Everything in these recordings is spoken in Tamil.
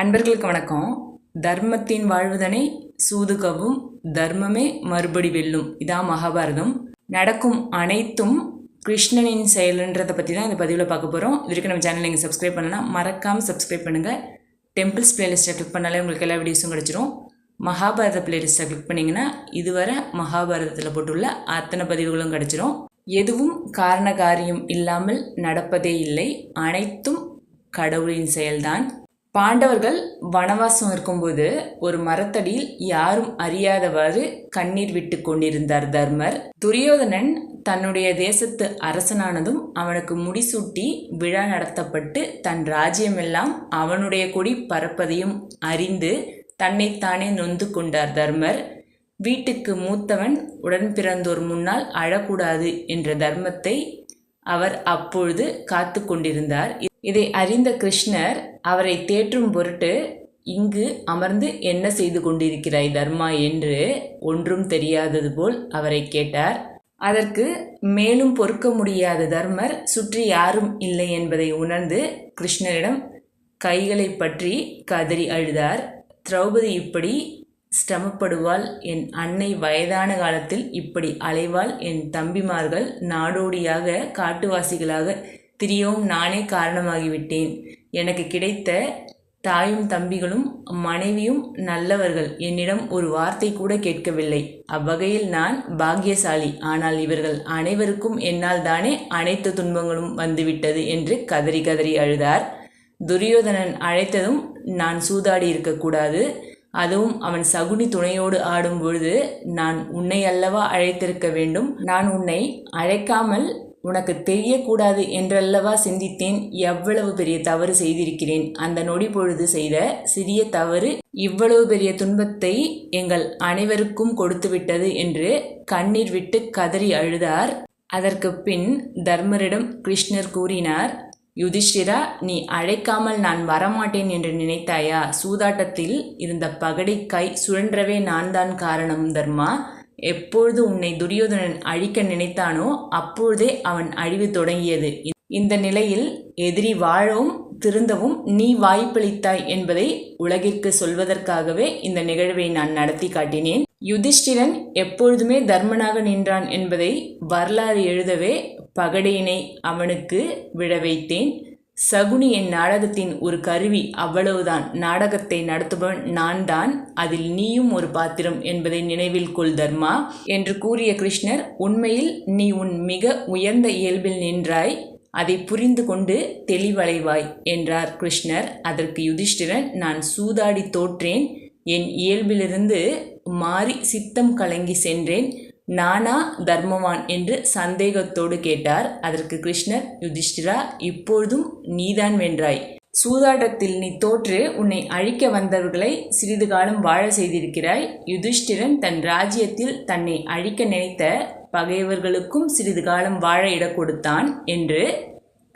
அன்பர்களுக்கு வணக்கம். தர்மத்தின் வாழ்வுதனை சூதுகவும் தர்மமே மறுபடி வெல்லும். இதான் மகாபாரதம். நடக்கும் அனைத்தும் கிருஷ்ணனின் செயல்ன்றதை பற்றி தான் இந்த பதிவில் பார்க்க போகிறோம் இதுக்கு நம்ம சேனல் நீங்கள் சப்ஸ்கிரைப் பண்ணலாம் மறக்காமல் சப்ஸ்கிரைப் பண்ணுங்கள் டெம்பிள்ஸ் பிளேலிஸ்ட்டை கிளிக் பண்ணாலே உங்களுக்கு எல்லா வீடியோஸும் கிடச்சிரும். மகாபாரத பிளேலிஸ்ட்டை கிளிக் பண்ணிங்கன்னா இதுவரை மகாபாரதத்தில் போட்டுள்ள அத்தனை பதிவுகளும் கிடச்சிரும். எதுவும் காரண காரியம் இல்லாமல் நடப்பதே இல்லை. அனைத்தும் கடவுளின் செயல்தான். பாண்டவர்கள் வனவாசம் இருக்கும்போது ஒரு மரத்தடியில் யாரும் அறியாதவாறு கண்ணீர் விட்டு கொண்டிருந்தார் தர்மர். துரியோதனன் தன்னுடைய தேசத்து அரசனானதும் அவனுக்கு முடிசூட்டி விழா நடத்தப்பட்டு தன் ராஜ்யமெல்லாம் அவனுடைய கொடி பறப்பதையும் அறிந்து தன்னைத்தானே நொந்து கொண்டார் தர்மர். வீட்டுக்கு மூத்தவன் உடன் பிறந்தோர் முன்னால் அழக்கூடாது என்ற தர்மத்தை அவர் அப்பொழுது காத்து கொண்டிருந்தார். இதை அறிந்த கிருஷ்ணர் அவரை தேற்றும் பொருட்டு இங்கு அமர்ந்து என்ன செய்து கொண்டிருக்கிறாய் தர்மா என்று ஒன்றும் தெரியாதது போல் அவரை கேட்டார். அதற்கு மேலும் பொறுக்க முடியாத தர்மர் சுற்றி யாரும் இல்லை என்பதை உணர்ந்து கிருஷ்ணரிடம் கைகளை பற்றி கதறி அழுதார். திரௌபதி இப்படி சிரமப்படுவாள் என் அன்னை வயதான காலத்தில் இப்படி அலைவாள் என் தம்பிமார்கள் நாடோடியாக காட்டுவாசிகளாக திரியவும் நானே காரணமாகிவிட்டேன். எனக்கு கிடைத்த தாயும் தம்பிகளும் மனைவியும் நல்லவர்கள். என்னிடம் ஒரு வார்த்தை கூட கேட்கவில்லை. அவ்வகையில் நான் பாக்கியசாலி. ஆனால் இவர்கள் அனைவருக்கும் என்னால் தானே அனைத்து துன்பங்களும் வந்துவிட்டது என்று கதறி கதறி அழுதார். துரியோதனன் அழைத்ததும் நான் சூதாடி இருக்கக்கூடாது. அதுவும் அவன் சகுனி துணையோடு ஆடும் பொழுது நான் உன்னை அல்லவா அழைத்திருக்க வேண்டும். நான் உன்னை அழைக்காமல் உனக்கு தெரியக்கூடாது என்றல்லவா சிந்தித்தேன் எவ்வளவு பெரிய தவறு செய்திருக்கிறேன். அந்த நொடி பொழுது செய்த சிறிய தவறு இவ்வளவு பெரிய துன்பத்தை எங்கள் அனைவருக்கும் கொடுத்துவிட்டது என்று கண்ணீர் விட்டு கதறி அழுதார். அதற்கு பின் தர்மரிடம் கிருஷ்ணர் கூறினார் யுதிஷ்டிரா நீ அழைக்காமல் நான் வரமாட்டேன் என்று நினைத்தாயா? சூதாட்டத்தில் இருந்த பகடைக்காய் சுழன்றவே நான் தான் காரணம் தர்மா? எப்பொழுது உன்னை துரியோதனன் அழிக்க நினைத்தானோ அப்பொழுதே அவன் அழிவு தொடங்கியது. இந்த நிலையில் எதிரி வாழவும் திருந்தவும் நீ வாய்ப்பளித்தாய் என்பதை உலகிற்கு சொல்வதற்காகவே இந்த நிகழ்வை நான் நடத்தி காட்டினேன். யுதிஷ்டிரன் எப்பொழுதுமே தர்மனாக நின்றான் என்பதை வரலாறு எழுதவே பகடையினை அவனுக்கு விழ வைத்தேன். சகுனி என் நாடகத்தின் ஒரு கருவி அவ்வளவுதான். நாடகத்தை நடத்துபவன் நான் தான் அதில் நீயும் ஒரு பாத்திரம் என்பதை நினைவில் கொள் தர்மா என்று கூறிய கிருஷ்ணர் உண்மையில் நீ உன் மிக உயர்ந்த இயல்பில் நின்றாய். அதை புரிந்து கொண்டு தெளிவடைவாய் என்றார் கிருஷ்ணர். அதற்கு யுதிஷ்டிரன் நான் சூதாடி தோற்றேன். என் இயல்பிலிருந்து மாறி சித்தம் கலங்கி சென்றேன். நானா தர்மவான் என்று சந்தேகத்தோடு கேட்டார். அதற்கு கிருஷ்ணர் யுதிஷ்டிரா இப்பொழுதும் நீதான் வென்றாய். சூதாட்டத்தில் நீ தோற்று உன்னை அழிக்க வந்தவர்களை சிறிது காலம் வாழ செய்திருக்கிறாய். யுதிஷ்டிரன் தன் ராஜ்யத்தில் தன்னை அழிக்க நினைத்த பகைவர்களுக்கும் சிறிது காலம் வாழ இட கொடுத்தான் என்று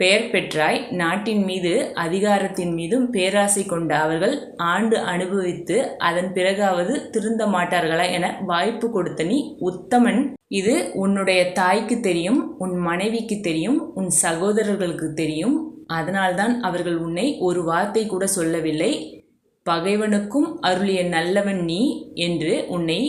பெயர் பெற்றாய். நாட்டின் மீது அதிகாரத்தின் மீதும் பேராசை கொண்ட அவர்கள் ஆண்டு அனுபவித்து அதன் பிறகாவது திருந்த மாட்டார்களா என வாய்ப்பு கொடுத்த நீ உத்தமன். இது உன்னுடைய தாய்க்கு தெரியும் உன் மனைவிக்கு தெரியும் உன் சகோதரர்களுக்கு தெரியும். அதனால்தான் அவர்கள் உன்னை ஒரு வார்த்தை கூட சொல்லவில்லை. பகைவனுக்கும் அருளிய நல்லவன் நீ என்று உன்னை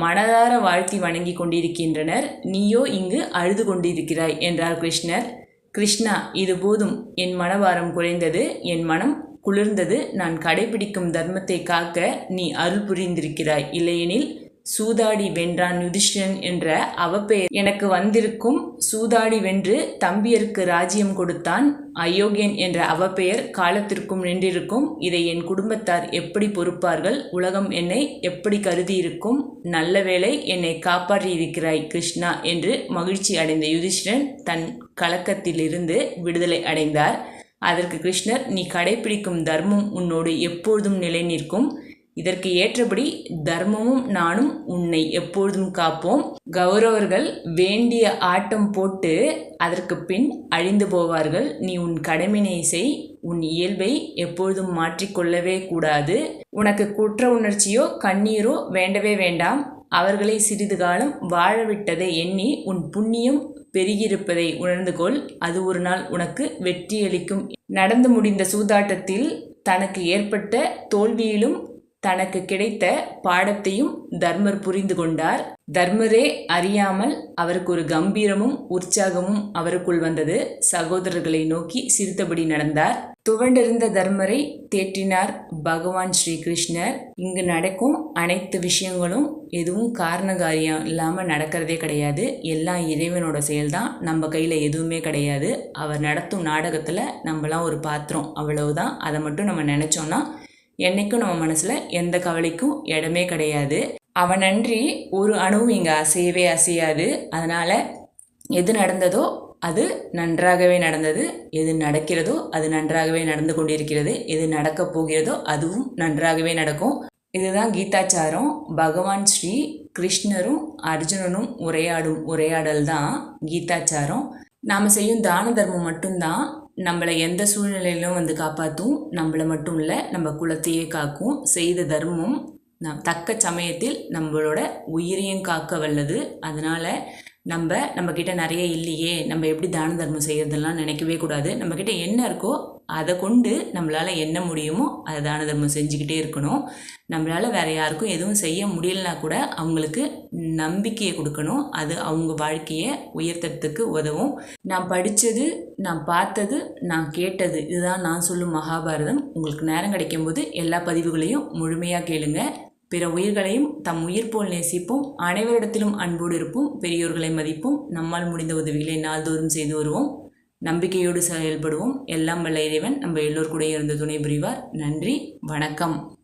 மனதார வாழ்த்தி வணங்கி கொண்டிருக்கின்றனர். நீயோ இங்கு அழுது கொண்டிருக்கிறாய் என்றார் கிருஷ்ணர். கிருஷ்ணா இது போதும். என் மனபாரம் குறைந்தது என் மனம் குளிர்ந்தது. நான் கடைபிடிக்கும் தர்மத்தை காக்க நீ அருள் புரிந்திருக்கிறாய். இல்லையெனில் சூதாடி வென்றான் யுதிஷ்டன் என்ற அவப்பெயர். எனக்கு வந்திருக்கும் சூதாடி வென்று தம்பியருக்கு ராஜ்யம் கொடுத்தான் அயோக்கியன் என்ற அவப்பெயர் காலத்திற்கும் நின்றிருக்கும். இதை என் குடும்பத்தார் எப்படி பொறுப்பார்கள்? உலகம் என்னை எப்படி கருதி இருக்கும் நல்ல வேளை என்னை காப்பாற்றியிருக்கிறாய் கிருஷ்ணா என்று மகிழ்ச்சி அடைந்த யுதிஷ்டன் தன் கலக்கத்திலிருந்து விடுதலை அடைந்தார். அதற்கு கிருஷ்ணர் நீ கடைபிடிக்கும் தர்மம் உன்னோடு எப்பொழுதும் நிலை நிற்கும் இதற்கு ஏற்றபடி தர்மமும் நானும் உன்னை எப்பொழுதும் காப்போம். கௌரவர்கள் வேண்டிய ஆட்டம் போட்டு அதற்கு பின் அழிந்து போவார்கள். நீ உன் கடமையை செய். உன் இயல்பை எப்பொழுதும் மாற்றிக்கொள்ளவே கூடாது. உனக்கு குற்ற உணர்ச்சியோ கண்ணீரோ வேண்டவே வேண்டாம். அவர்களை சிறிது காலம் வாழவிட்டதை எண்ணி உன் புண்ணியம் பெருகியிருப்பதை உணர்ந்து கொள். அது ஒரு நாள் உனக்கு வெற்றியளிக்கும். நடந்து முடிந்த சூதாட்டத்தில் தனக்கு ஏற்பட்ட தோல்வியிலும் தனக்கு கிடைத்த பாடத்தையும் தர்மர் புரிந்து கொண்டார். தர்மரே அறியாமல் அவருக்கு ஒரு கம்பீரமும் உற்சாகமும் அவருக்குள் வந்தது. சகோதரர்களை நோக்கி சிரித்தபடி நடந்தார். துவண்டிருந்த தர்மரை தேற்றினார் பகவான் ஸ்ரீ கிருஷ்ணர் இங்கு நடக்கும் அனைத்து விஷயங்களும் எதுவும் காரணகாரியம் இல்லாமல் நடக்கிறதே கிடையாது. எல்லாம் இறைவனோட செயல்தான். நம்ம கையில் எதுவுமே கிடையாது. அவர் நடத்தும் நாடகத்தில் நம்மலாம் ஒரு பாத்திரம். அவ்வளவுதான். அதை மட்டும் நம்ம நினச்சோன்னா என்னைக்கும் நம்ம மனசில் எந்த கவலைக்கும் இடமே கிடையாது. அவன் நன்றி ஒரு அணுவும் இங்கே அசையவே அசையாது. அதனால் எது நடந்ததோ அது நன்றாகவே நடந்தது. எது நடக்கிறதோ அது நன்றாகவே நடந்து கொண்டிருக்கிறது. எது நடக்கப் போகிறதோ அதுவும் நன்றாகவே நடக்கும். இதுதான் கீதாச்சாரம். பகவான் ஸ்ரீ கிருஷ்ணரும் அர்ஜுனனும் உரையாடும் உரையாடல் தான் கீதாச்சாரம். நாம் செய்யும் தான தர்மம் மட்டும்தான் நம்மளை எந்த சூழ்நிலையிலும் வந்து காப்பாற்றும் நம்மளை மட்டும் இல்லை நம்ம குலத்தையே காக்கும். செய்த தர்மம் நம் தக்க சமயத்தில் நம்மளோட உயிரையும் காக்க வல்லது. அதனால் நம்ம நம்மக்கிட்ட நிறைய இல்லையே நம்ம எப்படி தான தர்மம் செய்கிறதெல்லாம் நினைக்கவே கூடாது. நம்மக்கிட்ட என்ன இருக்கோ அதை கொண்டு நம்மளால் என்ன முடியுமோ அதை தான தர்மம் செஞ்சுக்கிட்டே இருக்கணும். நம்மளால் வேறு யாருக்கும் எதுவும் செய்ய முடியலனா கூட அவங்களுக்கு நம்பிக்கையை கொடுக்கணும். அது அவங்க வாழ்க்கையை உயர்த்தறதுக்கு உதவும். நான் படித்தது நான் பார்த்தது நான் கேட்டது இதுதான் நான் சொல்லும் மகாபாரதம். உங்களுக்கு நேரம் கிடைக்கும்போது எல்லா பதிவுகளையும் முழுமையாக கேளுங்க. பிற உயிர்களையும் தம் உயிர் போல் நேசிப்போம். அனைவரிடத்திலும் அன்போடு இருப்போம். பெரியோர்களை மதிப்போம். நம்மால் முடிந்த உதவிகளை நாள்தோறும் செய்து வருவோம். நம்பிக்கையோடு செயல்படுவோம். எல்லாம் வல்ல இறைவன் நம்ம எல்லோர் கூட இருந்து துணை புரிவார். நன்றி வணக்கம்.